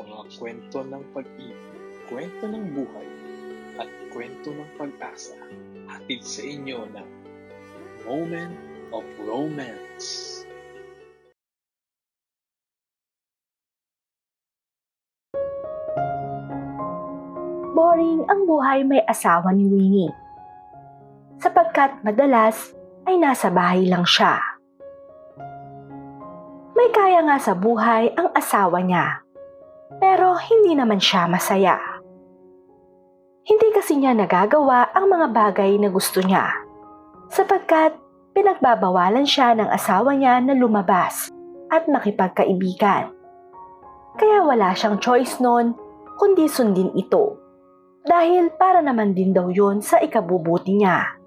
mga kwento ng pag-ibig, kwento ng buhay, at kwento ng pag-asa hatid sa inyo ng Moment of Romance. Boring ang buhay may asawa ni Winnie. Sapagkat madalas ay nasa bahay lang siya. May kaya nga sa buhay ang asawa niya. Pero hindi naman siya masaya. Hindi kasi niya nagagawa ang mga bagay na gusto niya. Sapagkat pinagbabawalan siya ng asawa niya na lumabas at makipagkaibigan. Kaya wala siyang choice noon kundi sundin ito dahil para naman din daw yon sa ikabubuti niya.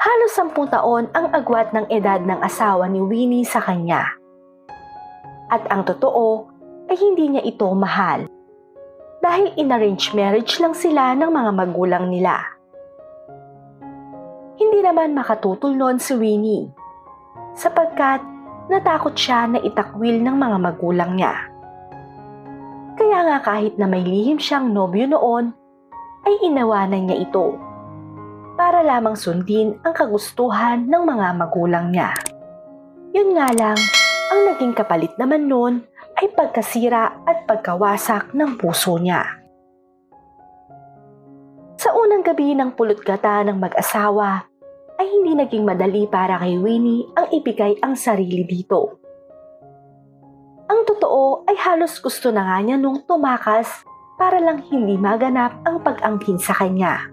Halos sampung taon ang agwat ng edad ng asawa ni Winnie sa kanya. At ang totoo ay hindi niya ito mahal dahil in-arrange marriage lang sila ng mga magulang nila. Hindi naman makatutol noon si Winnie sapagkat natakot siya na itakwil ng mga magulang niya. Kaya nga kahit na may lihim siyang nobyo noon, ay inawanan niya ito para lamang sundin ang kagustuhan ng mga magulang niya. Yun nga lang, ang naging kapalit naman noon ay pagkasira at pagkawasak ng puso niya. Sa unang gabi ng pulot gata ng mag-asawa, ay hindi naging madali para kay Winnie ang ibigay ang sarili dito. Ang totoo ay halos gusto na nga niya nung tumakas para lang hindi maganap ang pag-angkin sa kanya.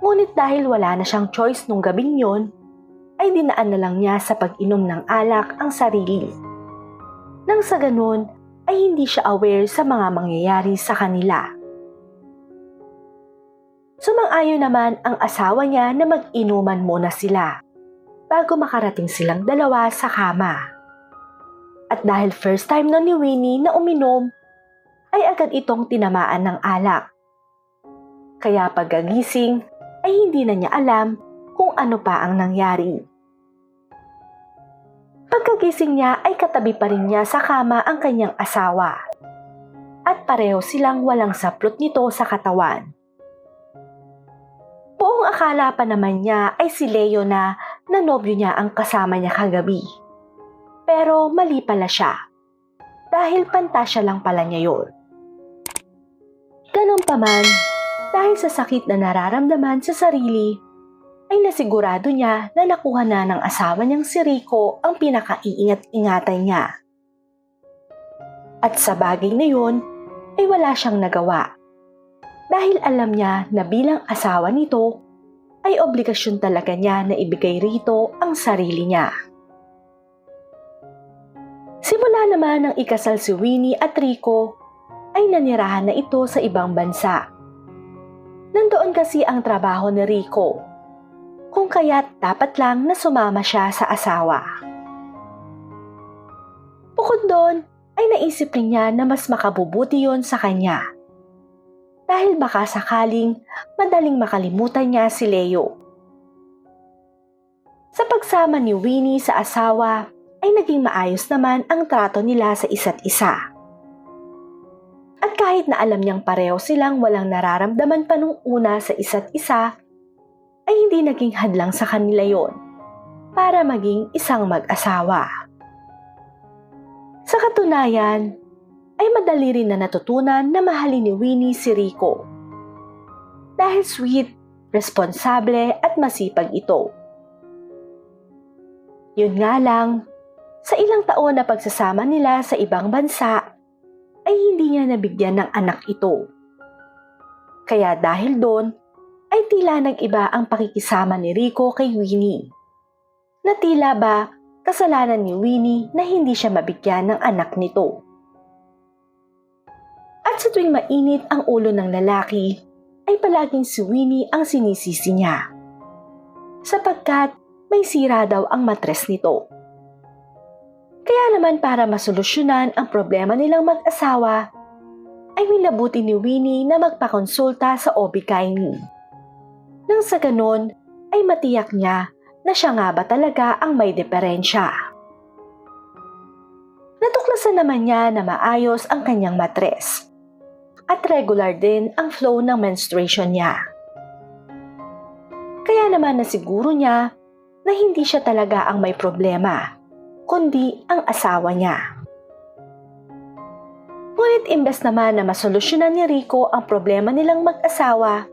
Ngunit dahil wala na siyang choice nung gabing yon, ay dinaan na lang niya sa pag-inom ng alak ang sarili. Nang sa ganun, ay hindi siya aware sa mga mangyayari sa kanila. Sumang-ayon naman ang asawa niya na mag-inuman muna sila bago makarating silang dalawa sa kama. At dahil first time nun ni Winnie na uminom, ay agad itong tinamaan ng alak. Kaya pagkagising ay hindi na niya alam kung ano pa ang nangyari. Pagkagising niya ay katabi pa rin niya sa kama ang kanyang asawa. At pareho silang walang saplot nito sa katawan. Buong akala pa naman niya ay si Leo na nanobyo niya ang kasama niya kagabi. Pero mali pala siya. Dahil pantasya lang pala niya yun. Ganun pa man, dahil sa sakit na nararamdaman sa sarili, ay nasigurado niya na nakuha na ng asawa niyang si Rico ang pinakaiingat-ingatan niya. At sa bagay na yun, ay wala siyang nagawa. Dahil alam niya na bilang asawa nito, ay obligasyon talaga niya na ibigay rito ang sarili niya. Simula naman ng ikasal si Winnie at Rico, ay nanirahan na ito sa ibang bansa. Nandoon kasi ang trabaho ni Rico, kung kaya't dapat lang na sumama siya sa asawa. Bukod doon, ay naisip rin niya na mas makabubuti yon sa kanya. Dahil baka sakaling madaling makalimutan niya si Leo. Sa pagsama ni Winnie sa asawa, ay naging maayos naman ang trato nila sa isa't isa. At kahit na alam niyang pareho silang walang nararamdaman pa nung una sa isa't isa, ay hindi naging hadlang sa kanila yon para maging isang mag-asawa. Sa katunayan, ay madali rin na natutunan na mahalin ni Winnie si Rico. Dahil sweet, responsable at masipag ito. Yun nga lang, sa ilang taon na pagsasama nila sa ibang bansa, ay hindi niya nabigyan ng anak ito. Kaya dahil doon, ay tila nag-iba ang pakikisama ni Rico kay Winnie. Na tila ba kasalanan ni Winnie na hindi siya mabigyan ng anak nito. At sa tuwing mainit ang ulo ng lalaki, ay palaging si Winnie ang sinisisi niya. Sapagkat may sira daw ang matres nito. Kaya naman para masolusyonan ang problema nilang mag-asawa, ay minabuti ni Winnie na magpakonsulta sa OB-GYN. Nang sa ganon, ay matiyak niya na siya nga ba talaga ang may diferensya. Natuklasan naman niya na maayos ang kanyang matres. At regular din ang flow ng menstruation niya. Kaya naman nasiguro niya na hindi siya talaga ang may problema, kundi ang asawa niya. Ngunit imbes naman na masolusyonan ni Rico ang problema nilang mag-asawa,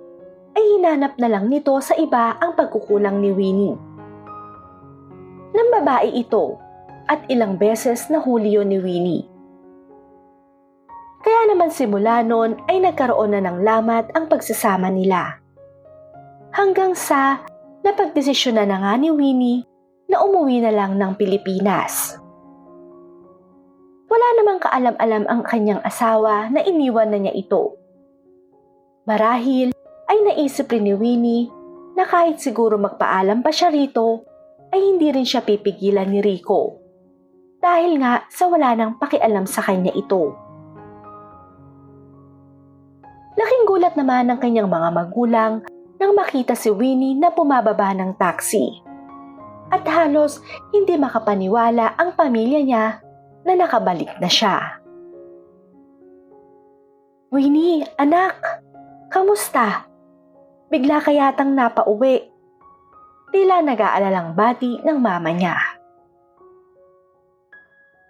ay hinanap na lang nito sa iba ang pagkukulang ni Winnie. Nang babae ito at ilang beses na hulyo ni Winnie. Kaya naman simula noon ay nagkaroon na ng lamat ang pagsasama nila. Hanggang sa napagdesisyon na, na nga ni Winnie na umuwi na lang ng Pilipinas. Wala namang kaalam-alam ang kanyang asawa na iniwan na niya ito. Marahil ay naisip rin ni Winnie na kahit siguro magpaalam pa siya rito, ay hindi rin siya pipigilan ni Rico. Dahil nga sa wala nang pakialam sa kanya ito. Laking gulat naman ng kanyang mga magulang nang makita si Winnie na bumababa ng taxi. At halos hindi makapaniwala ang pamilya niya na nakabalik na siya. Winnie, anak, kamusta? Bigla ka yatang napauwi. Tila nag-aalalang bati ng mama niya.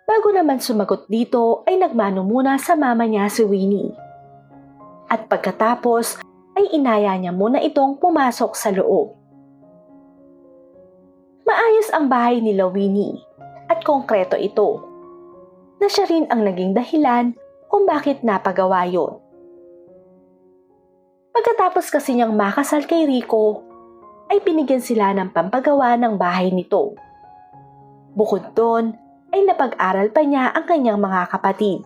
Bago naman sumagot dito ay nagmano muna sa mama niya si Winnie. At pagkatapos ay inaya niya muna itong pumasok sa loob. Maayos ang bahay ni Winnie at konkreto ito na siya rin ang naging dahilan kung bakit napagawa yon. Pagkatapos kasi niyang makasal kay Rico, ay binigyan sila ng pampagawa ng bahay nito. Bukod doon, ay napag-aral pa niya ang kanyang mga kapatid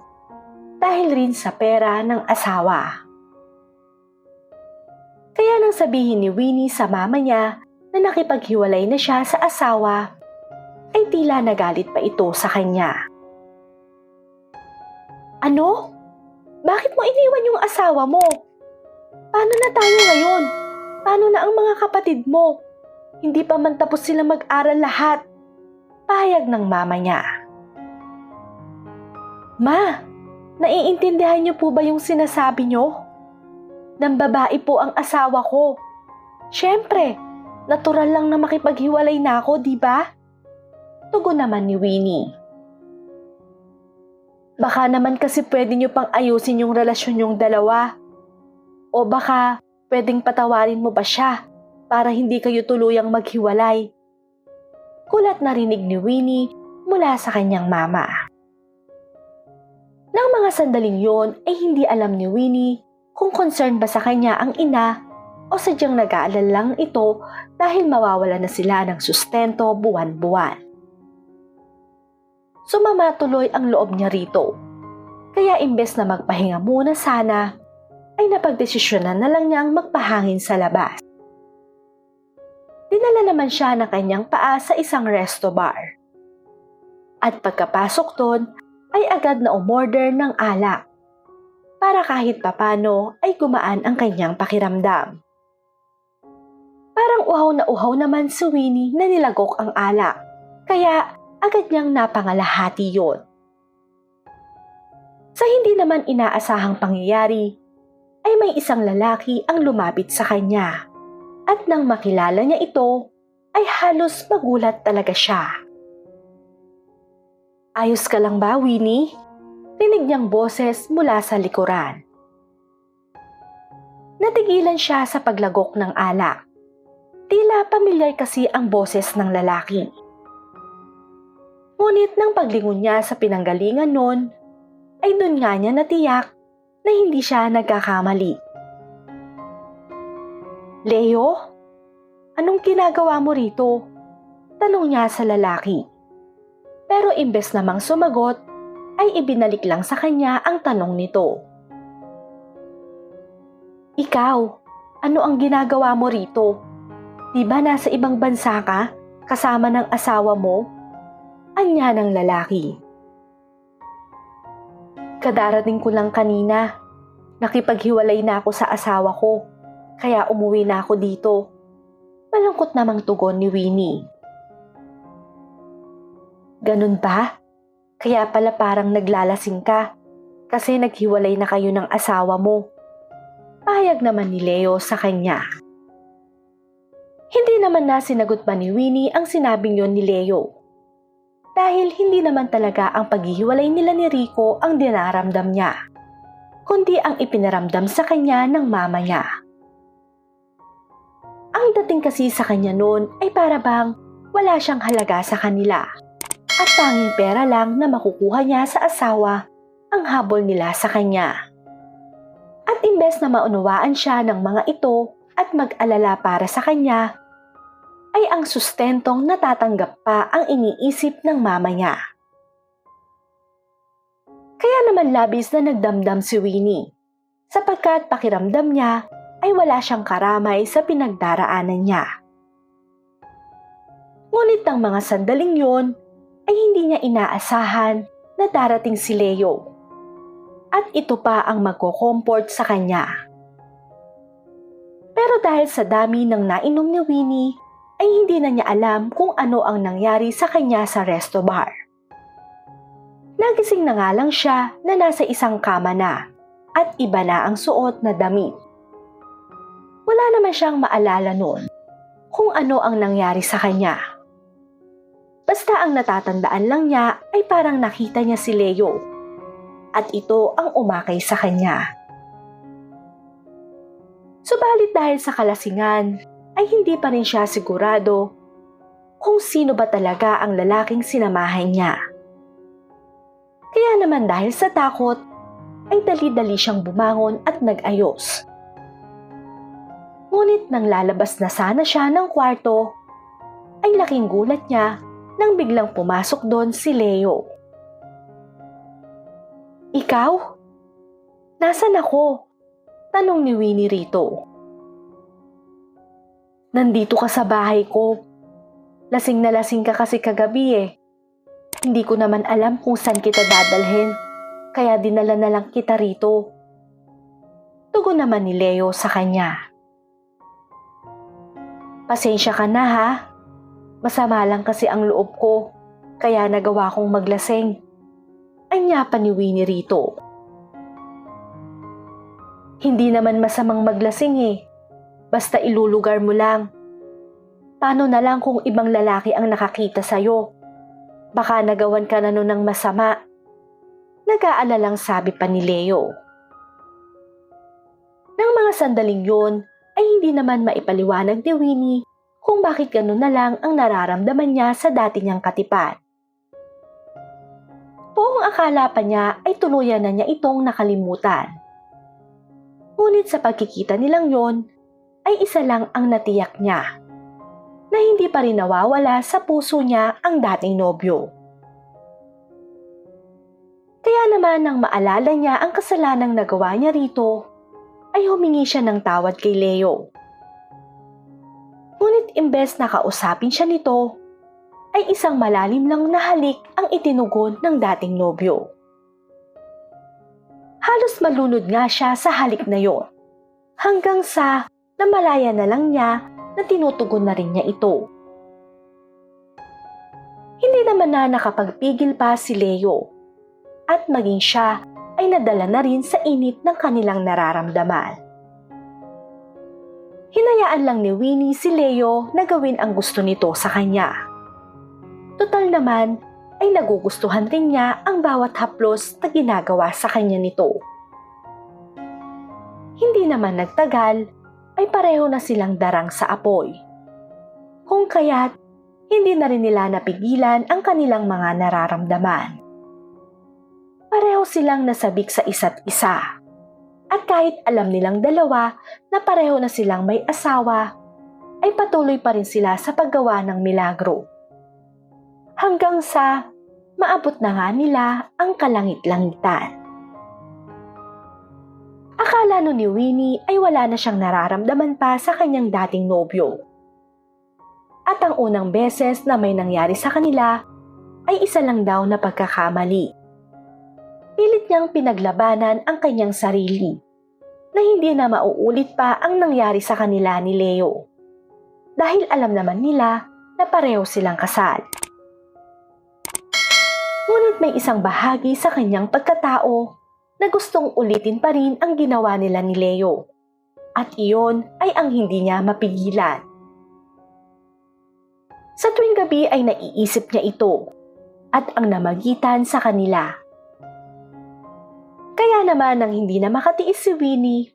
dahil rin sa pera ng asawa. Kaya nang sabihin ni Winnie sa mama niya na nakipaghiwalay na siya sa asawa, ay tila nagalit pa ito sa kanya. Ano? Bakit mo iniwan yung asawa mo? Paano na tayo ngayon? Paano na ang mga kapatid mo? Hindi pa man tapos sila mag-aral lahat. Payag ng mama niya. Ma, naiintindihan niyo po ba yung sinasabi niyo? Nang babae po ang asawa ko. Siyempre, natural lang na makipaghiwalay na ako, di ba? Tugon naman ni Winnie. Baka naman kasi pwede niyo pang ayusin yung relasyon yung dalawa. O baka pwedeng patawarin mo ba siya para hindi kayo tuluyang maghiwalay? Kulat narinig ni Winnie mula sa kanyang mama. Nang mga sandaling yon ay hindi alam ni Winnie kung concern ba sa kanya ang ina o sadyang nag-aalala lang ito dahil mawawala na sila ng sustento buwan-buwan. Sumama tuloy ang loob niya rito. Kaya imbes na magpahinga muna sana, ay napagdesisyonan na lang niyang magpahangin sa labas. Dinala naman siya ng kanyang paa sa isang resto bar. At pagkapasok doon, ay agad na umorder ng alak para kahit papano ay gumaan ang kanyang pakiramdam. Parang uhaw na uhaw naman si Winnie na nilagok ang alak, kaya agad niyang napangalahati yon. Sa hindi naman inaasahang pangyayari, ay may isang lalaki ang lumapit sa kanya. At nang makilala niya ito, ay halos magulat talaga siya. Ayos ka lang ba, Winnie? Rinig niyang boses mula sa likuran. Natigilan siya sa paglagok ng alak. Tila pamilyar kasi ang boses ng lalaki. Ngunit nang paglingon niya sa pinanggalingan noon, ay doon nga niya natiyak na hindi siya nagkakamali. Leo, anong ginagawa mo rito? Tanong niya sa lalaki. Pero imbes namang sumagot, ay ibinalik lang sa kanya ang tanong nito. Ikaw, ano ang ginagawa mo rito? Di ba nasa ibang bansa ka, kasama ng asawa mo? Anya ng lalaki. Kadarating ko lang kanina. Nakipaghiwalay na ako sa asawa ko, kaya umuwi na ako dito. Malungkot namang tugon ni Winnie. Ganun ba? Kaya pala parang naglalasing ka kasi naghiwalay na kayo ng asawa mo. Payag naman ni Leo sa kanya. Hindi naman na sinagot pa ni Winnie ang sinabing yon ni Leo. Dahil hindi naman talaga ang paghihiwalay nila ni Rico ang dinaramdam niya, kundi ang ipinaramdam sa kanya ng mama niya. Ang dating kasi sa kanya noon ay para bang wala siyang halaga sa kanila at tanging pera lang na makukuha niya sa asawa ang habol nila sa kanya. At imbes na maunawaan siya ng mga ito at mag-alala para sa kanya, ay ang sustentong natatanggap pa ang iniisip ng mama niya. Kaya naman labis na nagdamdam si Winnie, sapagkat pakiramdam niya ay wala siyang karamay sa pinagdaraanan niya. Ngunit ng mga sandaling yon ay hindi niya inaasahan na darating si Leo. At ito pa ang magko-comfort sa kanya. Pero dahil sa dami ng nainom ni Winnie, ay hindi na niya alam kung ano ang nangyari sa kanya sa resto bar. Nagising na nga lang siya na nasa isang kama na at iba na ang suot na damit. Wala naman siyang maalala noon kung ano ang nangyari sa kanya. Basta ang natatandaan lang niya ay parang nakita niya si Leo at ito ang umakay sa kanya. Subalit dahil sa kalasingan ay hindi pa rin siya sigurado kung sino ba talaga ang lalaking sinamahan niya. Kaya naman dahil sa takot ay dali-dali siyang bumangon at nag-ayos. Ngunit nang lalabas na sana siya ng kwarto, ay laking gulat niya nang biglang pumasok doon si Leo. Ikaw? Nasaan ako? Tanong ni Winnie rito. Nandito ka sa bahay ko. Lasing na lasing ka kasi kagabi eh. Hindi ko naman alam kung saan kita dadalhin, kaya dinala na lang kita rito. Tugon naman ni Leo sa kanya. Pasensya ka na ha. Masama lang kasi ang loob ko, kaya nagawa kong maglasing. Anya pa ni Winnie rito. Hindi naman masamang maglasing eh. Basta ilulugar mo lang. Paano na lang kung ibang lalaki ang nakakita sa'yo? Baka nagawan ka na nun ng masama. Nag-aalalang sabi pa ni Leo. Nang mga sandaling yun, ay hindi naman maipaliwanag ni Winnie kung bakit ganun na lang ang nararamdaman niya sa dati niyang katipan. Buong akala pa niya ay tuluyan na niya itong nakalimutan. Ngunit sa pagkikita nilang yon, ay isa lang ang natiyak niya na hindi pa rin nawawala sa puso niya ang dating nobyo. Kaya naman nang maalala niya ang kasalanang nagawa niya rito, ay humingi siya ng tawad kay Leo. Ngunit imbes na kausapin siya nito, ay isang malalim lang na halik ang itinugon ng dating nobyo. Halos malunod nga siya sa halik na yon, hanggang sa namalaya na lang niya na tinutugon na rin niya ito. Hindi naman na nakapagpigil pa si Leo at maging siya ay nadala na rin sa init ng kanilang nararamdaman. Hinayaan lang ni Winnie si Leo na gawin ang gusto nito sa kanya. Total naman ay nagugustuhan rin niya ang bawat haplos na ginagawa sa kanya nito. Hindi naman nagtagal ay pareho na silang darang sa apoy. Kung kaya't hindi na rin nila napigilan ang kanilang mga nararamdaman. Pareho silang nasabik sa isa't isa. At kahit alam nilang dalawa na pareho na silang may asawa, ay patuloy pa rin sila sa paggawa ng milagro. Hanggang sa maabot na nga nila ang kalangit-langitan. Akala no ni Winnie ay wala na siyang nararamdaman pa sa kanyang dating nobyo. At ang unang beses na may nangyari sa kanila ay isa lang daw na pagkakamali. Pilit niyang pinaglabanan ang kanyang sarili na hindi na mauulit pa ang nangyari sa kanila ni Leo. Dahil alam naman nila na pareho silang kasal. Ngunit may isang bahagi sa kanyang pagkatao na gustong ulitin pa rin ang ginawa nila ni Leo. At iyon ay ang hindi niya mapigilan. Sa tuwing gabi ay naiisip niya ito at ang namagitan sa kanila. Kaya naman nang hindi na makatiis si Winnie,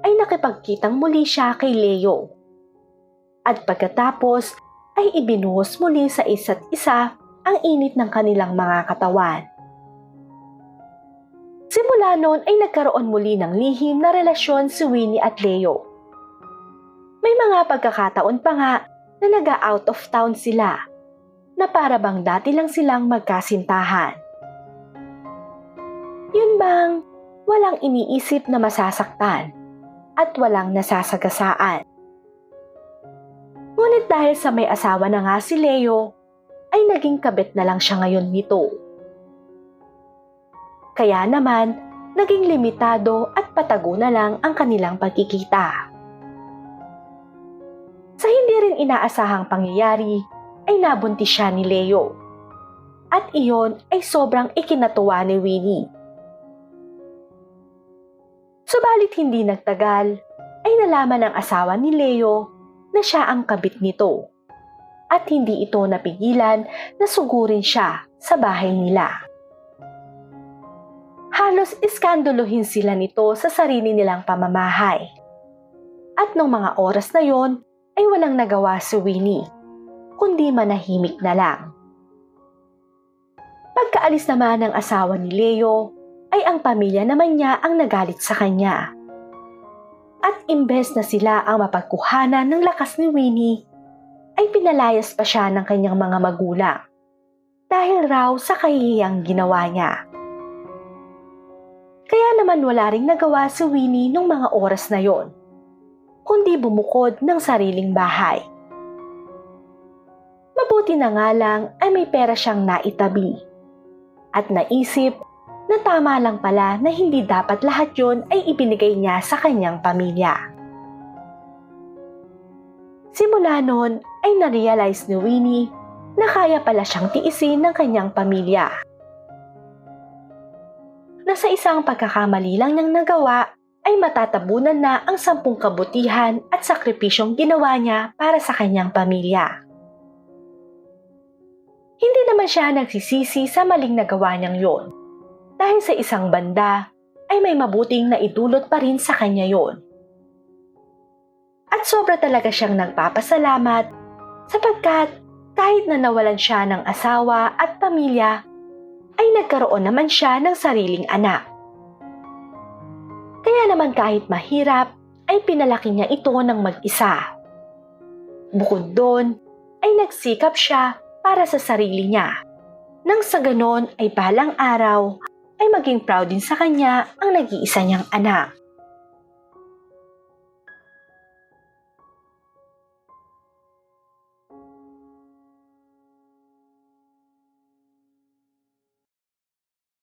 ay nakipagkitang muli siya kay Leo. At pagkatapos ay ibinuhos muli sa isa't isa ang init ng kanilang mga katawan. Simula noon ay nagkaroon muli ng lihim na relasyon si Winnie at Leo. May mga pagkakataon pa nga na naga-out of town sila na para bang dati lang silang magkasintahan. Yun bang walang iniisip na masasaktan at walang nasasagasaan. Ngunit dahil sa may asawa na nga si Leo, ay naging kabit na lang siya ngayon nito. Kaya naman, naging limitado at patago na lang ang kanilang pagkikita. Sa hindi rin inaasahang pangyayari, ay nabuntis siya ni Leo. At iyon ay sobrang ikinatuwa ni Winnie. Subalit hindi nagtagal, ay nalaman ng asawa ni Leo na siya ang kabit nito. At hindi ito napigilan na sugurin siya sa bahay nila. Halos iskanduluhin sila nito sa sarili nilang pamamahay. At nung mga oras na yon ay walang nagawa si Winnie, kundi manahimik na lang. Pagkaalis naman ng asawa ni Leo, ay ang pamilya naman niya ang nagalit sa kanya. At imbes na sila ang mapagkuhanan ng lakas ni Winnie, ay pinalayas pa siya ng kanyang mga magulang dahil raw sa kahihiyang ginawa niya. Kaya naman wala ring nagawa si Winnie nung mga oras na yon, kundi bumukod ng sariling bahay. Mabuti na nga lang ay may pera siyang naitabi at naisip na tama lang pala na hindi dapat lahat yon ay ibinigay niya sa kanyang pamilya. Simula noon ay narealize ni Winnie na kaya pala siyang tiisin ng kanyang pamilya. Na sa isang pagkakamali lang niyang nagawa ay matatabunan na ang sampung kabutihan at sakripisyong ginawa niya para sa kanyang pamilya. Hindi naman siya nagsisisi sa maling nagawa niyang yon dahil sa isang banda ay may mabuting na idulot pa rin sa kanya yon. At sobra talaga siyang nagpapasalamat sapagkat kahit na nawalan siya ng asawa at pamilya, ay nagkaroon naman siya ng sariling anak. Kaya naman kahit mahirap, ay pinalaki niya ito ng mag-isa. Bukod doon, ay nagsikap siya para sa sarili niya. Nang sa ganon ay balang araw ay maging proud din sa kanya ang nag-iisa niyang anak.